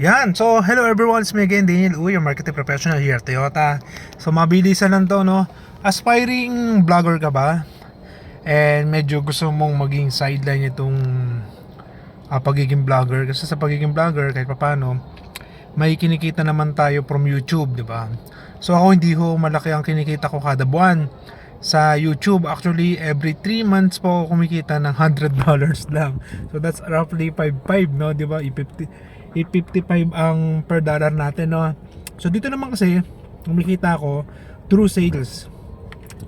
Yan, so hello everyone, it's me again, Daniel Uy, your marketing professional here at Toyota. So mabilisan lang to, no? Aspiring vlogger ka ba? And medyo gusto mong maging sideline itong ah, pagiging vlogger. Kasi sa pagiging vlogger, kahit papano, may kinikita naman tayo from YouTube, di ba? So ako hindi ho malaki ang kinikita ko kada buwan sa YouTube. Actually, every 3 months po ako kumikita ng $100 lang. So that's roughly 5.5, no? Di ba? 50 855 ang per dollar natin, no? So dito naman kasi, kumikita ako through sales.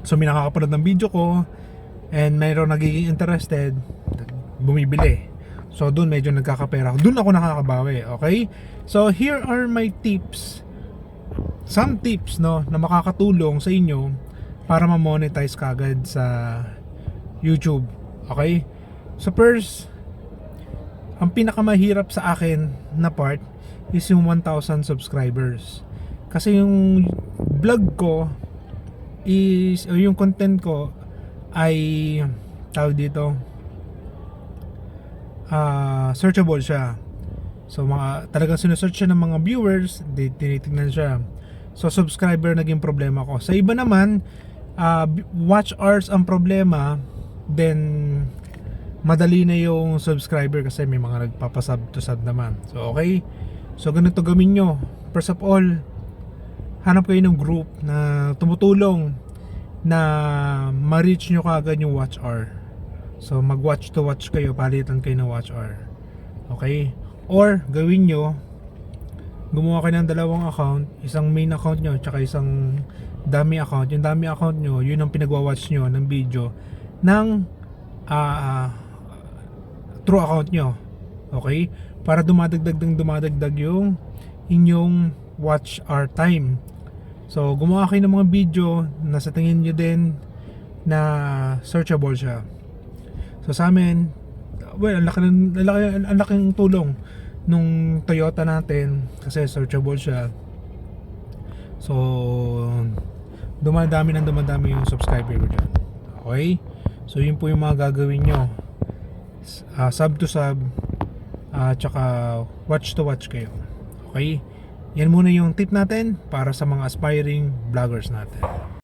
So may nakakapanood ng video ko and mayroong nagiging interested, bumibili. So doon medyo nagkakapera. Doon ako nakakabawi, okay? So here are my tips. Some tips, no, na makakatulong sa inyo para ma-monetize kagad sa YouTube. Okay? So first, ang pinakamahirap sa akin na part is yung 1,000 subscribers. Kasi yung vlog ko is, o yung content ko ay tawag dito ah searchable siya. So mga talagang sinesearch siya ng mga viewers, tinitingnan siya. So subscriber naging problema ko. Sa iba naman, ah, watch hours ang problema, then madali na yung subscriber kasi may mga nagpapasub to sub naman. So okay. So ganito gawin nyo. First of all, hanap kayo ng group na tumutulong na ma-reach nyo kagad yung watch hour. So mag-watch to watch kayo, palitan kayo ng watch hour. Okay? Or gawin nyo, gumawa kayo ng dalawang account, isang main account nyo, tsaka isang dummy account. Yung dummy account nyo, yun ang pinagwa-watch nyo ng video ng ah true account nyo. Okay? Para dumadagdag ng dumadagdag yung inyong watch hour time. So, gumawa kayo ng mga video na sa tingin nyo din na searchable siya. So, sa amin, well, ang laki, ng- ang laki, ang laking tulong nung Toyota natin kasi searchable siya. So, dumadami ng dumadami yung subscriber ko dyan. Okay? So, yun po yung mga gagawin nyo. Ah, sub to sub, at tsaka watch to watch kayo. Okay? Yan muna yung tip natin para sa mga aspiring vloggers natin.